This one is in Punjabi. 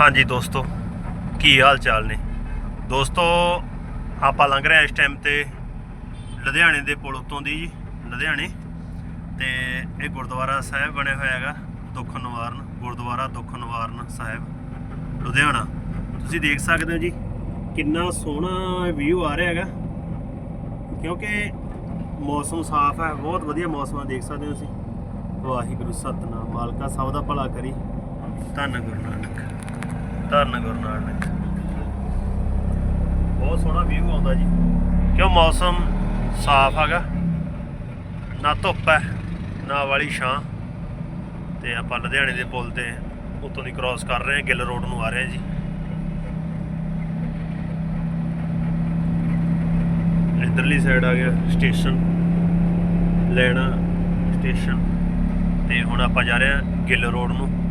ਹਾਂਜੀ ਦੋਸਤੋ, ਕੀ ਹਾਲ ਚਾਲ ਨੇ? ਦੋਸਤੋ, ਆਪਾਂ ਲੰਘ ਰਹੇ ਹਾਂ ਇਸ ਟਾਈਮ ਤੇ ਲੁਧਿਆਣੇ ਦੇ ਪੁਲ ਉੱਤੋਂ ਦੀ ਜੀ, ਲੁਧਿਆਣੇ। ਤੇ ਇਹ ਗੁਰਦੁਆਰਾ ਸਾਹਿਬ ਬਣਿਆ ਹੋਇਆ ਹੈਗਾ, ਦੁੱਖ ਨਿਵਾਰਨ, ਗੁਰਦੁਆਰਾ ਦੁੱਖ ਨਿਵਾਰਨ ਸਾਹਿਬ, ਲੁਧਿਆਣਾ। ਤੁਸੀਂ ਦੇਖ ਸਕਦੇ ਹੋ ਜੀ, ਕਿੰਨਾ ਸੋਹਣਾ ਵਿਊ ਆ ਰਿਹਾ ਹੈਗਾ। ਕਿਉਂਕਿ ਮੌਸਮ ਸਾਫ਼ ਹੈ, ਬਹੁਤ ਵਧੀਆ ਮੌਸਮ ਹੈ ਦੇਖ ਸਕਦੇ ਹੋ ਤੁਸੀਂ। ਵਾਹਿਗੁਰੂ, ਸਤਨਾਮ, ਮਾਲਕਾ, ਸਭ ਦਾ ਭਲਾ ਕਰੀ। ਧੰਨ ਗੁਰੂ ਨਾਨਕ। ਧੰਨ ਗੁਰੂ ਨਾਨਕ। ਬਹੁਤ ਸੋਹਣਾ ਵਿਊ ਆਉਂਦਾ ਜੀ। ਕਿਉਂ ਮੌਸਮ ਸਾਫ਼ ਹੈਗਾ? ਨਾ ਧੁੱਪ ਹੈ, ਨਾ ਵਾਲੀ ਛਾਂ। ਤੇ ਆਪਾਂ ਲੁਧਿਆਣੇ ਦੇ ਪੁਲ ਤੇ ਉਤੋਂ ਦੀ ਕ੍ਰਾਸ ਕਰ ਰਹੇ ਹਾਂ, ਗਿੱਲ ਰੋਡ ਨੂੰ ਆ ਰਹੇ ਹਾਂ ਜੀ। ਇਧਰਲੀ ਸਾਈਡ ਆ ਗਿਆ ਸਟੇਸ਼ਨ ਲੈਣਾ ਸਟੇਸ਼ਨ ਤੇ ਹੁਣ ਆਪਾਂ ਜਾ ਰਹੇ ਹਾਂ ਗਿੱਲ ਰੋਡ ਨੂੰ।